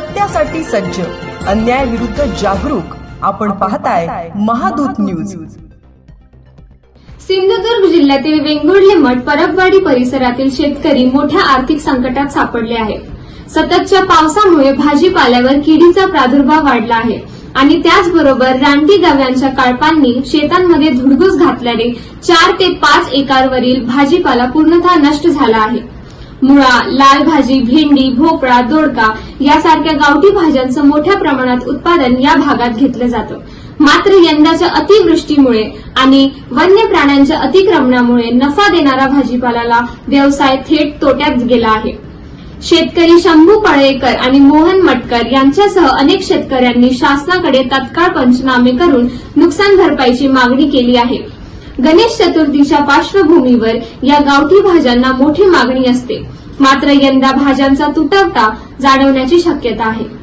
सत्यासाठी सज्ज. अन्याय विरुद्ध जागरूक. आपण पाहताय महादूत न्यूज. सिंधुदुर्ग जिल्ह्यातील वेंगुर्ले मठ परबवाडी परिसरातील शेतकरी मोठ्या आर्थिक संकटात सापडले आहेत. सततच्या पावसामुळे भाजीपाल्यावर किडीचा प्रादुर्भाव वाढला आहे. आणि त्याचबरोबर रानटी गव्यांच्या काळपांनी शेतांमध्ये धुडगूस घातल्याने चार ते पाच एकरवरील भाजीपाला पूर्णतः नष्ट झाला आहे. मुळा लाल भाजी भेंडी भोपळा दोडका यासारख्या गावठी भाज्यांचं मोठ्या प्रमाणात उत्पादन या भागात घेतलं जातं. मात्र यंदाच्या अतिवृष्टीमुळे आणि वन्य प्राण्यांच्या अतिक्रमणामुळे नफा देणारा भाजीपाल्याला व्यवसाय थेट तोट्यात गेला आहे. शेतकरी शंभू पळेकर आणि मोहन मटकर यांच्यासह अनेक शेतकऱ्यांनी शासनाकडे तत्काळ पंचनामे करून नुकसान भरपाईची मागणी केली आहे. गणेश चतुर्थीच्या पार्श्वभूमीवर या गावठी भाज्यांना मोठी मागणी असते. मात्र यंदा भाज्यांचा तुटवडा जाणवण्याची शक्यता आहे.